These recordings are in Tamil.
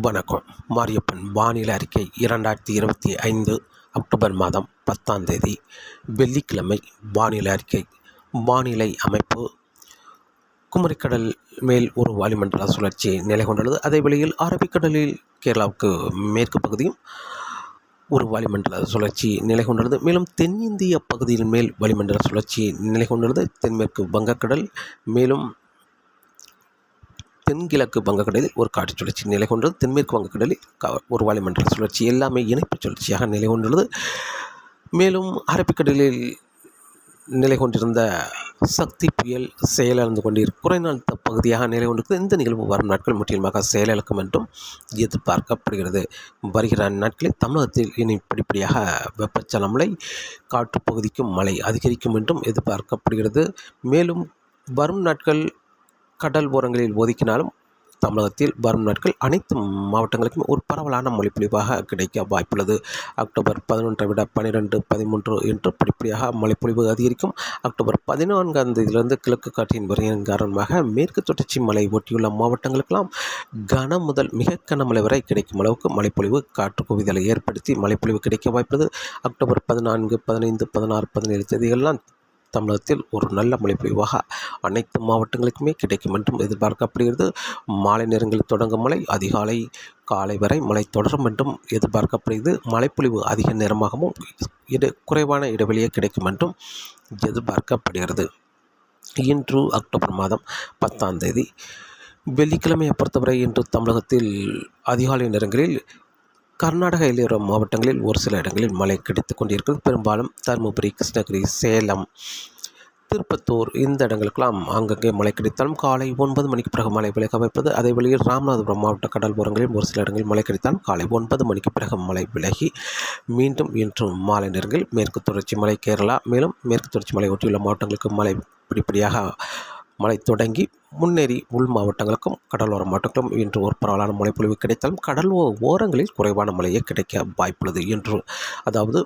வணக்கம். மாரியப்பன் வானிலை அறிக்கை இரண்டாயிரத்தி இருபத்தி ஐந்து அக்டோபர் மாதம் பத்தாம் தேதி. வெள்ளிக்கிழமை வானிலை அறிக்கை. வானிலை அமைப்பு. குமரிக்கடல் மேல் ஒரு வளிமண்டல சுழற்சி நிலை கொண்டுள்ளது. அதே வேளையில் அரபிக்கடலில் கேரளாவுக்கு மேற்கு பகுதியும் ஒரு வளிமண்டல சுழற்சி நிலை கொண்டுள்ளது. மேலும் தென்னிந்திய பகுதியின் மேல் வளிமண்டல சுழற்சி நிலை கொண்டுள்ளது. தென்மேற்கு வங்கக்கடல் மேலும் தென்கிழக்கு வங்கக்கடலில் ஒரு காற்று சுழற்சி நிலை கொண்டது. தென்மேற்கு வங்கக்கடலில் ஒரு வளிமண்டல சுழற்சி. எல்லாமே இணைப்பு சுழற்சியாக நிலை கொண்டுள்ளது. மேலும் அரபிக்கடலில் நிலை கொண்டிருந்த சக்தி புயல் செயலிழந்து கொண்டிருக்கும் குறைநாள் பகுதியாக நிலை கொண்டிருக்கிறது. இந்த நிகழ்வு வரும் நாட்கள் முற்றிலுமாக செயலிழக்கும் என்றும் எதிர்பார்க்கப்படுகிறது. வருகிற நாட்களில் தமிழகத்தில் இனி படிப்படியாக வெப்பச்சலமலை காற்று பகுதிக்கும் மழை அதிகரிக்கும் என்றும் எதிர்பார்க்கப்படுகிறது. மேலும் வரும் நாட்கள் கடல் ஓரங்களில் ஒதுக்கினாலும் தமிழகத்தில் வரும் நாட்கள் அனைத்து மாவட்டங்களுக்கும் ஒரு பரவலான மொழிப்பொழிவாக கிடைக்க வாய்ப்புள்ளது. அக்டோபர் பதினொன்றை விட பன்னிரெண்டு பதிமூன்று என்று படிப்படியாக மழைப்பொழிவு அதிகரிக்கும். அக்டோபர் பதினான்காம் தேதியிலிருந்து கிழக்கு காற்றின் வருகையின் காரணமாக மேற்கு தொடர்ச்சி மலை ஒட்டியுள்ள மாவட்டங்களுக்கெல்லாம் கன முதல் மிக கனமழை வரை கிடைக்கும் அளவுக்கு மழைப்பொழிவு காற்று குவிதலை ஏற்படுத்தி மழைப்பொழிவு கிடைக்க வாய்ப்புள்ளது. அக்டோபர் பதினான்கு பதினைந்து பதினாறு பதினேழு தேதிகள்லாம் தமிழகத்தில் ஒரு நல்ல மழை பொழிவாக அனைத்து மாவட்டங்களுக்குமே கிடைக்கும் என்றும் எதிர்பார்க்கப்படுகிறது. மாலை நேரங்களில் தொடங்கும் மழை அதிகாலை காலை வரை மழை தொடரும் என்றும் எதிர்பார்க்கப்படுகிறது. மழைப்பொழிவு அதிக நேரமாகவும் இட குறைவான இடைவெளியே கிடைக்கும் என்றும் எதிர்பார்க்கப்படுகிறது. இன்று அக்டோபர் மாதம் பத்தாம் தேதி வெள்ளிக்கிழமையை பொறுத்தவரை இன்று தமிழகத்தில் அதிகாலை நேரங்களில் கர்நாடக எல்லையோர மாவட்டங்களில் ஒரு சில இடங்களில் மழை கிடைத்து கொண்டிருக்கிறது. பெரும்பாலும் தருமபுரி கிருஷ்ணகிரி சேலம் திருப்பத்தூர் இந்த இடங்களுக்கெல்லாம் அங்கங்கே மழை கிடைத்தாலும் காலை ஒன்பது மணிக்கு பிறகு மழை விலக வைப்பது அதே வழியில் ராமநாதபுரம் மாவட்ட கடல்புரங்களில் ஒரு சில இடங்களில் மழை கிடைத்தாலும் காலை ஒன்பது மணிக்கு பிறகு மழை விலகி மீண்டும் இன்று மாலை நேரங்களில் மேற்கு தொடர்ச்சி மலை கேரளா மேலும் மேற்கு தொடர்ச்சி மலை ஒட்டியுள்ள மாவட்டங்களுக்கு மழை படிப்படியாக மழை தொடங்கி முன்னேறி உள் மாவட்டங்களுக்கும் கடலோர மாவட்டங்களும் இன்று ஒரு பரவலான மழைப்பொழிவு கிடைத்தாலும் கடல் ஓரங்களில் குறைவான மழையே கிடைக்க வாய்ப்புள்ளது என்று அதாவது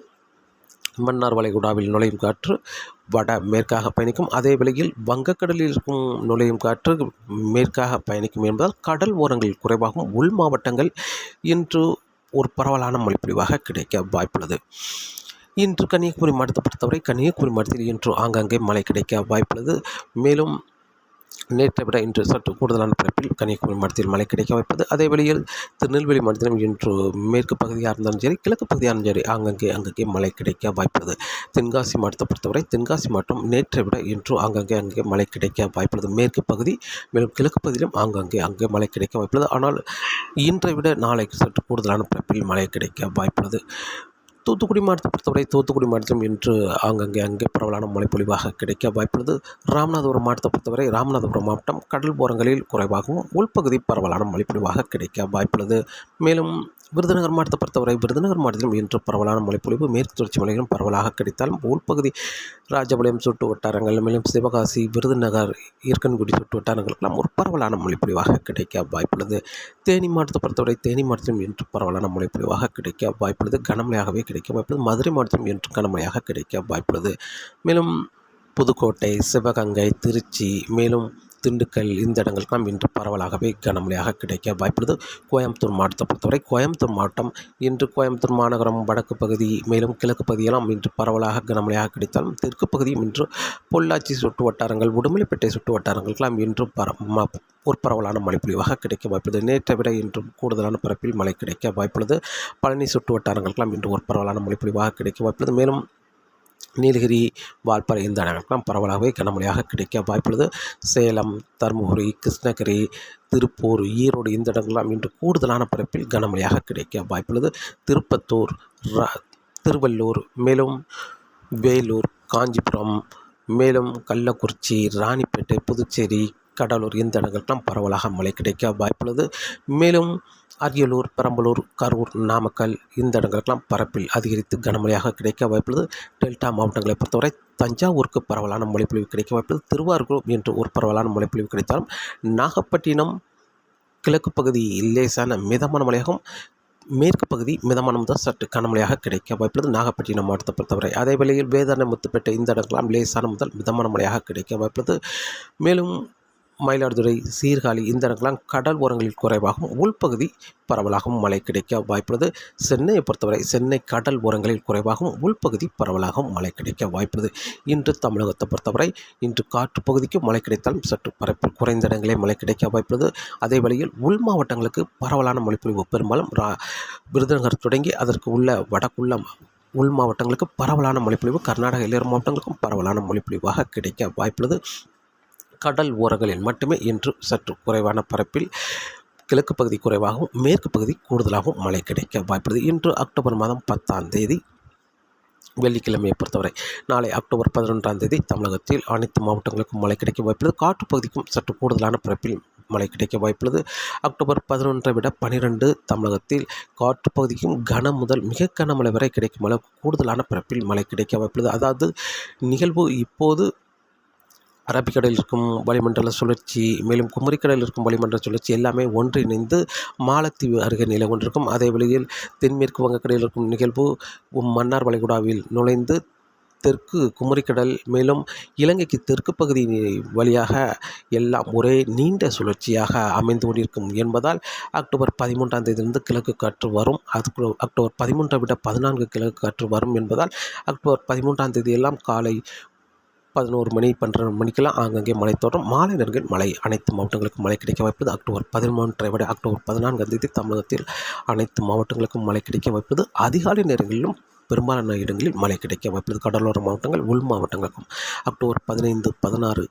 மன்னார் வளைகுடாவில் நுழையும் காற்று வட மேற்காக பயணிக்கும் அதே வேளையில் வங்கக்கடலில் இருக்கும் நுழையும் காற்று மேற்காக பயணிக்கும் என்பதால் கடல் ஓரங்களில் குறைவாகவும் உள் மாவட்டங்கள் இன்று ஒரு பரவலான மொழிப்பொழிவாக கிடைக்க வாய்ப்புள்ளது. இன்று கன்னியாகுமரி மாவட்டத்தை பொறுத்தவரை கன்னியாகுமரி மாவட்டத்தில் இன்று ஆங்காங்கே மழை கிடைக்க வாய்ப்புள்ளது. மேலும் நேற்றை விட இன்று சற்று கூடுதலான பிறப்பில் கன்னியாகுமரி மாவட்டத்தில் மழை கிடைக்க வைப்பது அதே வழியில் திருநெல்வேலி மாவட்டத்திலும் இன்று மேற்கு பகுதியாக இருந்தாலும் சரி கிழக்கு பகுதியாக இருந்தாலும் சரி அங்கங்கே அங்கங்கே மழை கிடைக்க வாய்ப்புள்ளது தென்காசி மாவட்டத்தை பொறுத்தவரை தென்காசி மாவட்டம் நேற்றை விட இன்று அங்கங்கே அங்கே மழை கிடைக்க வாய்ப்புள்ளது மேற்கு பகுதி மேலும் கிழக்கு பகுதியிலும் ஆங்கங்கே அங்கே மழை கிடைக்க வாய்ப்புள்ளது. ஆனால் இன்றை விட நாளைக்கு சற்று கூடுதலான பிறப்பில் மழை கிடைக்க வாய்ப்புள்ளது. தூத்துக்குடி மாவட்டத்தை பொறுத்தவரை தூத்துக்குடி மாவட்டம் இன்று ஆங்கங்கே அங்கே பரவலான மழைப்பொழிவாக கிடைக்க வாய்ப்புள்ளது. ராமநாதபுரம் மாவட்டத்தை பொறுத்தவரை ராமநாதபுரம் மாவட்டம் கடல் ஓரங்களில் குறைவாகவும் உள்பகுதி பரவலான மழைப்பொழிவாக கிடைக்க வாய்ப்புள்ளது. மேலும் விருதுநகர் மாவட்டத்தை பொறுத்தவரை விருதுநகர் மாவட்டத்திலும் இன்று பரவலான மழைப்பொழிவு மேற்கு தொடர்ச்சி மலைகளும் பரவலாக கிடைத்தாலும் உள்பகுதி ராஜபாளையம் சுட்டு வட்டாரங்கள் மேலும் சிவகாசி விருதுநகர் ஈர்க்கன்குடி சுட்டு வட்டாரங்களுக்கெல்லாம் ஒரு பரவலான மழைப்பொழிவாக கிடைக்க வாய்ப்புள்ளது. தேனி மாவட்டத்தை பொறுத்தவரை தேனி மாவட்டத்திலும் இன்று பரவலான மழைப்பொழிவாக கிடைக்க வாய்ப்புள்ளது. கனமழையாகவே கிடைக்க வாய்ப்புள்ளது. மதுரை மாவட்டத்திலும் இன்று கனமழையாக கிடைக்க வாய்ப்புள்ளது. மேலும் புதுக்கோட்டை சிவகங்கை திருச்சி மேலும் திண்டுக்கல் இந்த இடங்களுக்கெல்லாம் இன்று பரவலாகவே கனமழையாக கிடைக்க வாய்ப்புள்ளது. கோயம்புத்தூர் மாவட்டத்தை பொறுத்தவரை கோயம்புத்தூர் மாவட்டம் இன்று கோயம்புத்தூர் மாநகரம் வடக்கு பகுதி மேலும் கிழக்கு பகுதியெல்லாம் இன்று பரவலாக கனமழையாக கிடைத்தாலும் தெற்கு பகுதியும் இன்று பொள்ளாச்சி சுற்று வட்டாரங்கள் உடுமலைப்பேட்டை சுற்று வட்டாரங்களுக்கெல்லாம் இன்று பர ஒரு பரவலான மழைப்பொழிவாக கிடைக்க வாய்ப்புள்ளது. நேற்றை விட இன்று கூடுதலான பரப்பில் மழை கிடைக்க வாய்ப்புள்ளது. பழனி சுற்று வட்டாரங்களுக்கெல்லாம் இன்று ஒரு பரவலான மழைப்பொழிவாக கிடைக்க வாய்ப்புள்ளது. மேலும் நீலகிரி வால்பாறை இந்த இடங்களுக்கெல்லாம் பரவலாகவே கனமழையாக கிடைக்க வாய்ப்புள்ளது. சேலம் தருமபுரி கிருஷ்ணகிரி திருப்பூர் ஈரோடு இந்த இடங்கள்லாம் இன்று கூடுதலான பரப்பில் கனமழையாக கிடைக்க வாய்ப்புள்ளது. திருப்பத்தூர் திருவள்ளூர் மேலும் வேலூர் காஞ்சிபுரம் மேலும் கள்ளக்குறிச்சி ராணிப்பேட்டை புதுச்சேரி கடலூர் இந்த இடங்களுக்கெல்லாம் பரவலாக மழை கிடைக்க வாய்ப்புள்ளது. மேலும் அரியலூர் பெரம்பலூர் கரூர் நாமக்கல் இந்த இடங்களுக்கெல்லாம் பரப்பில் அதிகரித்து கனமழையாக கிடைக்க வாய்ப்புள்ளது. டெல்டா மாவட்டங்களை பொறுத்தவரை தஞ்சாவூருக்கு பரவலான மழைப்பொழிவு கிடைக்க வாய்ப்புள்ளது. திருவாரூர் என்று ஒரு பரவலான மழைப்பொழிவு கிடைத்தாலும் நாகப்பட்டினம் கிழக்கு பகுதி லேசான மிதமான மழையாகும் மேற்கு பகுதி மிதமான முதல் சற்று கனமழையாக கிடைக்க வாய்ப்புள்ளது. நாகப்பட்டினம் மாவட்டத்தை பொறுத்தவரை அதே வேளையில் வேதாரண முத்துப்பேட்டை இந்த இடங்களாம் லேசான முதல் மிதமான மழையாக கிடைக்க வாய்ப்புள்ளது. மேலும் மயிலாடுதுறை சீர்காழி இந்த இடங்கள்லாம் கடல் ஓரங்களில் குறைவாகவும் உள்பகுதி பரவலாகவும் மழை கிடைக்க வாய்ப்புள்ளது. சென்னையை பொறுத்தவரை சென்னை கடல் ஓரங்களில் குறைவாகவும் உள்பகுதி பரவலாகவும் மழை கிடைக்க வாய்ப்புள்ளது. இன்று தமிழகத்தை பொறுத்தவரை இன்று காற்று பகுதிக்கு மழை கிடைத்தாலும் சற்று பரப்பு குறைந்த இடங்களே மழை கிடைக்க வாய்ப்புள்ளது. அதே வழியில் உள் மாவட்டங்களுக்கு பரவலான மொழிப்பொழிவு பெரும்பாலும் ரா விருதுநகர் தொடங்கி அதற்கு உள்ள வடக்குள்ள உள் மாவட்டங்களுக்கு பரவலான மழைப்பொழிவு கர்நாடக எல்லையோர மாவட்டங்களுக்கும் பரவலான மொழிப்பொழிவாக கிடைக்க வாய்ப்புள்ளது. கடல் ஓரங்களில் மட்டுமே இன்று சற்று குறைவான பரப்பில் கிழக்கு பகுதி குறைவாகவும் மேற்கு பகுதி கூடுதலாகவும் மழை கிடைக்க வாய்ப்புள்ளது. இன்று அக்டோபர் மாதம் பத்தாம் தேதி வெள்ளிக்கிழமையை பொறுத்தவரை நாளை அக்டோபர் பதினொன்றாம் தேதி தமிழகத்தில் அனைத்து மாவட்டங்களுக்கும் மழை கிடைக்க வாய்ப்புள்ளது. காற்று பகுதிக்கும் சற்று கூடுதலான பரப்பில் மழை கிடைக்க வாய்ப்புள்ளது. அக்டோபர் பதினொன்றை விட பனிரெண்டு தமிழகத்தில் காற்று பகுதிக்கும் கன முதல் மிக கனமழை வரை கிடைக்கும் அளவுக்கு கூடுதலான பரப்பில் மழை கிடைக்க வாய்ப்புள்ளது. அதாவது நிகழ்வு இப்போது அரபிக்கடலில் இருக்கும் வளிமண்டல சுழற்சி மேலும் குமரிக்கடலில் இருக்கும் வளிமண்டல சுழற்சி எல்லாமே ஒன்றிணைந்து மாலத்தீவு அருகே நிலை கொண்டிருக்கும். அதே வழியில் தென்மேற்கு வங்கக்கடலில் இருக்கும் நிகழ்வு மன்னார் வளைகுடாவில் நுழைந்து தெற்கு குமரிக்கடல் மேலும் இலங்கைக்கு தெற்கு பகுதி வழியாக எல்லாம் ஒரே நீண்ட சுழற்சியாக அமைந்து கொண்டிருக்கும் என்பதால் அக்டோபர் பதிமூன்றாம் தேதியிலிருந்து கிழக்கு காற்று வரும். அதுக்கு அக்டோபர் பதிமூன்றை விட பதினான்கு கிழக்கு காற்று வரும் என்பதால் அக்டோபர் பதிமூன்றாம் தேதியெல்லாம் காலை பதினோரு மணி பன்னிரெண்டு மணிக்கெல்லாம் ஆங்கங்கே மழை தோன்றும் மாலை நேரங்களில் மழை அனைத்து மாவட்டங்களுக்கும் மழை கிடைக்க வாய்ப்பது அக்டோபர் பதிமூன்றை விட அக்டோபர் பதினான்காம் தேதி தமிழகத்தில் அனைத்து மாவட்டங்களுக்கும் மழை கிடைக்க வாய்ப்பது அதிகாலை நேரங்களிலும் பெரும்பாலான இடங்களில் மழை கிடைக்க வாய்ப்பது கடலோர மாவட்டங்கள் உள் மாவட்டங்களுக்கும் அக்டோபர் பதினைந்து பதினாறு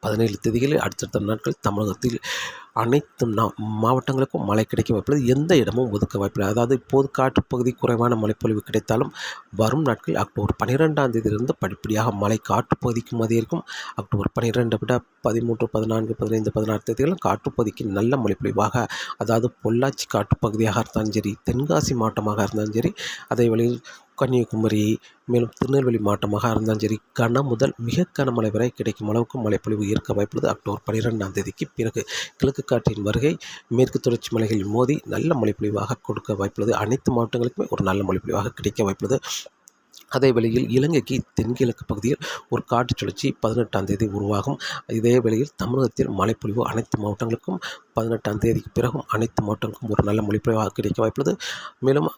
பதினேழு தேதிகளில் அடுத்தடுத்த நாட்கள் தமிழகத்தில் அனைத்து மாவட்டங்களுக்கும் மழை கிடைக்க வாய்ப்புள்ளது. எந்த இடமும் ஒதுக்க வாய்ப்பில்லை. அதாவது இப்போது காற்றுப்பகுதி குறைவான மழைப்பொழிவு கிடைத்தாலும் வரும் நாட்கள் அக்டோபர் பன்னிரெண்டாம் தேதியிலிருந்து படிப்படியாக மழை காற்றுப்பகுதிக்கும் அதிகரிக்கும் அக்டோபர் பன்னிரெண்டை விட பதிமூன்று பதினான்கு பதினைந்து பதினாறு தேதிகளும் காற்றுப்பகுதிக்கு நல்ல மழைப்பொழிவாக அதாவது பொள்ளாச்சி காட்டுப்பகுதியாக இருந்தாலும் சரி தென்காசி மாவட்டமாக இருந்தாலும் சரி அதே வழியில் கன்னியாகுமரி மேலும் திருநெல்வேலி மாவட்டமாக இருந்தாலும் சரி கன முதல் மிக கனமழை வரை கிடைக்கும் அளவுக்கு மழைப்பொழிவு இருக்க வாய்ப்புள்ளது அக்டோபர் பனிரெண்டாம் தேதிக்கு பிறகு. கிழக்கு காற்றின் வருகை மேற்கு தொடர்ச்சி மலைகளில் மோதி நல்ல மழைப்பொழிவாக கொடுக்க வாய்ப்புள்ளது. அனைத்து மாவட்டங்களுக்குமே ஒரு நல்ல மழைப்பொழிவாக கிடைக்க வாய்ப்புள்ளது. அதே வேளையில் இலங்கைக்கு தென்கிழக்கு பகுதியில் ஒரு காற்று சுழற்சி பதினெட்டாம் தேதி உருவாகும். இதே வேளையில் தமிழகத்தில் மழைப்பொழிவு அனைத்து மாவட்டங்களுக்கும் பதினெட்டாம் தேதிக்கு பிறகும் அனைத்து மாவட்டங்களுக்கும் ஒரு நல்ல மொழிப்பொழிவாக கிடைக்க வாய்ப்புள்ளது. மேலும்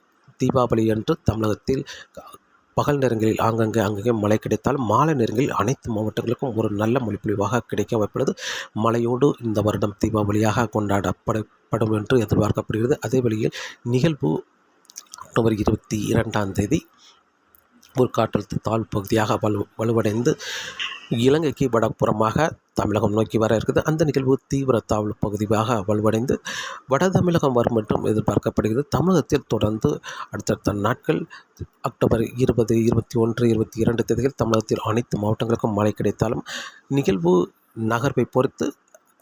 தீபாவளி அன்று தமிழகத்தில் பகல் நேரங்களில் ஆங்கங்கே அங்கங்கே மழை கிடைத்தால் மாலை நேரங்களில் அனைத்து மாவட்டங்களுக்கும் ஒரு நல்ல மொழிப்பொழிவாக கிடைக்க வாய்ப்புள்ளது. மழையோடு இந்த வருடம் தீபாவளியாக கொண்டாடப்படப்படும் என்று எதிர்பார்க்கப்படுகிறது. அதே வழியில் நிகழ்வு அக்டோபர் இருபத்தி இரண்டாம் தேதி ஒரு காற்றழுத்த தாழ்வு பகுதியாக வலு வலுவடைந்து இலங்கைக்கு வடப்புறமாக தமிழகம் நோக்கி வர இருக்குது. அந்த நிகழ்வு தீவிர தாழ்வு பகுதியாக வலுவடைந்து வட தமிழகம் வரும் என்றும் எதிர்பார்க்கப்படுகிறது. தமிழகத்தில் தொடர்ந்து அடுத்தடுத்த நாட்கள் அக்டோபர் இருபது இருபத்தி ஒன்று இருபத்தி இரண்டு தேதிகள் தமிழகத்தில் அனைத்து மாவட்டங்களுக்கும் மழை கிடைத்தாலும் நிகழ்வு நகர்வை பொறுத்து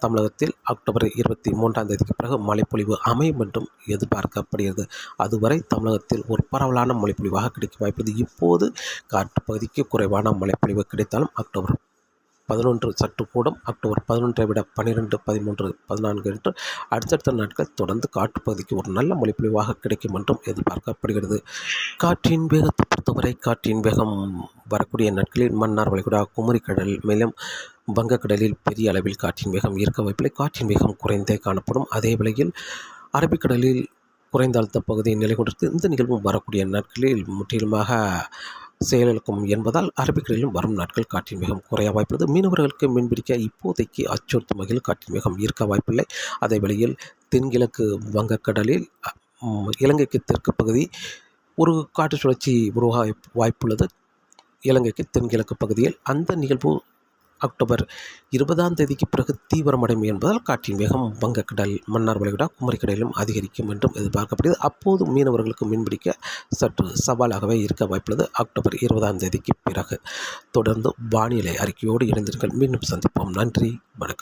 தமிழகத்தில் அக்டோபர் இருபத்தி மூன்றாம் தேதிக்கு பிறகு மழைப்பொழிவு அமையும் என்றும் எதிர்பார்க்கப்படுகிறது. அதுவரை தமிழகத்தில் ஒரு பரவலான மழைப்பொழிவாக கிடைக்க வாய்ப்பது. இப்போது காட்டுப்பகுதிக்கு குறைவான மழைப்பொழிவு கிடைத்தாலும் அக்டோபர் பதினொன்று சற்று கூடும். அக்டோபர் பதினொன்றை விட பன்னிரெண்டு பதிமூன்று பதினான்கு என்று அடுத்தடுத்த நாட்கள் தொடர்ந்து காற்றுப்பகுதிக்கு ஒரு நல்ல மொழிப்பொழிவாக கிடைக்கும் என்றும் எதிர்பார்க்கப்படுகிறது. காற்றின் வேகத்தை பொறுத்தவரை காற்றின் வேகம் வரக்கூடிய நாட்களில் மன்னார் வளைகுடா குமரிக்கடல் மேலும் வங்கக்கடலில் பெரிய அளவில் காற்றின் வேகம் ஈர்க்க வாய்ப்பில்லை. காற்றின் வேகம் குறைந்தே காணப்படும். அதே வேளையில் அரபிக்கடலில் குறைந்த அழுத்த பகுதியை நிலை கொண்டிருக்கு இந்த நிகழ்வும் வரக்கூடிய நாட்களில் முற்றிலுமாக செயலிழக்கும் என்பதால் அரபிக்கடலிலும் வரும் நாட்கள் காற்றின் வேகம் குறைய வாய்ப்புள்ளது. மீனவர்களுக்கு மீன்பிடிக்க இப்போதைக்கு அச்சுறுத்தும் வகையில் காற்றின் வேகம் ஈர்க்க வாய்ப்பில்லை. அதே வேளையில் தென்கிழக்கு வங்கக்கடலில் இலங்கைக்கு தெற்கு பகுதி ஒரு காற்று சுழற்சி உருவாக வாய்ப்புள்ளது. இலங்கைக்கு தென்கிழக்கு பகுதியில் அந்த நிகழ்வு அக்டோபர் இருபதாம் தேதிக்கு பிறகு தீவிரமடையும் என்பதால் காற்றின் வேகம் வங்கக்கடல் மன்னார் வளைகுடா குமரிக்கடலிலும் அதிகரிக்கும் என்றும் எதிர்பார்க்கப்படுகிறது. அப்போது மீனவர்களுக்கு மீன்பிடிக்க சற்று சவாலாகவே இருக்க வாய்ப்புள்ளது. அக்டோபர் இருபதாம் தேதிக்கு பிறகு தொடர்ந்து வானிலை அறிக்கையோடு இணைந்திருங்கள். மீண்டும் சந்திப்போம். நன்றி. வணக்கம்.